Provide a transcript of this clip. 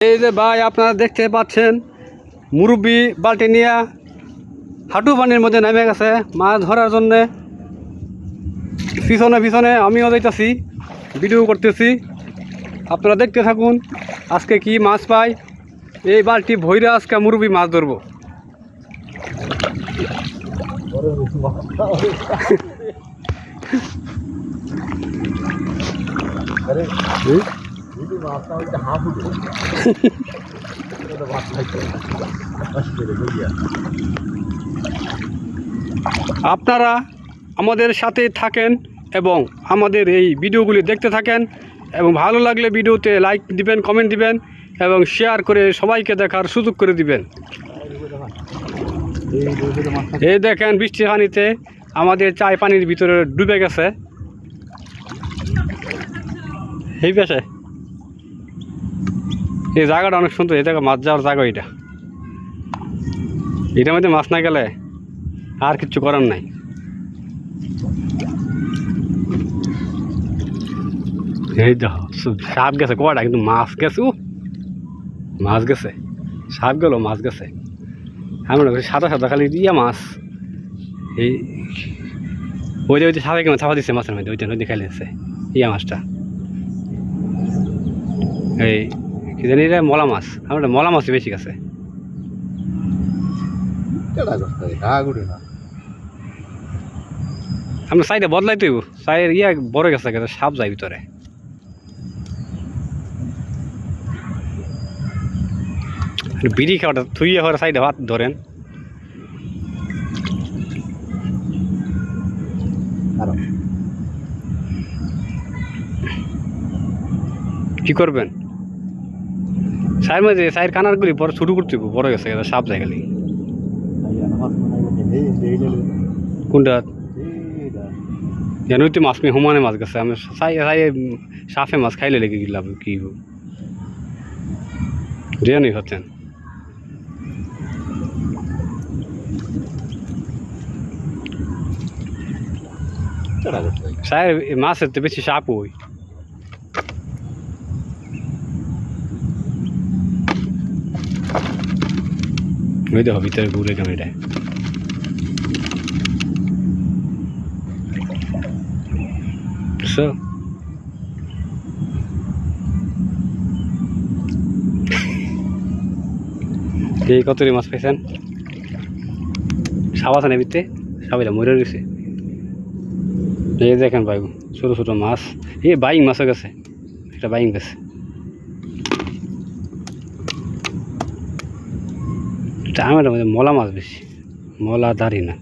এই যে ভাই আপনারা দেখতে পাচ্ছেন মুরব্বি বালতি নিয়ে হাঁটু পানির মধ্যে নেমে গেছে। মাছ ধরার জন্যে পিছনে পিছনে আমিও যাইতাছি ভিডিও করতেছি। আপনারা দেখতে থাকুন আজকে কি মাছ পাই। এই বালতি ভৈরা আজকে মুরব্বি মাছ ধরবো। আরে আপনারা আমাদের সাথে থাকেন এবং আমাদের এই ভিডিওগুলি দেখতে থাকেন এবং ভালো লাগলে ভিডিওতে লাইক দিবেন কমেন্ট দিবেন এবং শেয়ার করে সবাইকে দেখার সুযোগ করে দিবেন। এই দেখেন বৃষ্টি পানিতে আমাদের চায় পানির ভিতরে ডুবে গেছে। এই পেশে। এই জায়গাটা অনেক সুন্দর দেখো মাছ যাওয়ার জায়গা এটা এটার মধ্যে মাছ না গেলে আর কিচ্ছু করার নাই। এই দেখো সাপ গেছে কটা কিন্তু মাছ গেছে উ মাছ গেছে, সাপ গেল, মাছ গেছে। আমি করি সাদা সাদা খালি ইয়া মাছ। এই ওই যে ওই যে সাদা কেমন ছাপা দিচ্ছে মাছের মধ্যে ওইটা নদী খাইলে ইয়া মাছটা। এই কি জানি এটা মলা মাছ। আমার মলা মাছই বেশি না। আমরা সাইডে বদলাই তুই সাইডের ইয়া বড় গেছে সাপ যায় ভিতরে। বিড়ি খাওয়াটা থুইয়ে হওয়ার সাইডে হাত ধরেন। কি করবেন? সাইড মধ্যে সাইড কানারগুলি বড় ছোটো করতে হইবো, বড় গেছে গেছে সাপ যায় খালি আইয়া না মাছ মনে হয় এই এই লেলে কোনটা? এইটা জানো তুই মাছ মেয়ে সমানে মাছ গেছে আমি চাই চাই সাফে মাছ খাইলে লেগে গেলাম কি জানি হচ্ছেন। কেডা করতে সাই মাছের তো বেশি সাপ ওই ওই দেখো ভিতরে ঘুরে কেমন এটা। কতরি মাছ পাইছেন? সাপ আছে না ভিতরে? সাপেরা মরে গেছে এই দেখেন ভাই, ছোটো ছোটো মাছ। এই বাইং মাছও গেছে। এটা বাইং গেছে এটা আমার মধ্যে মলা মাছ বেশি। মলা দাঁড়ি না।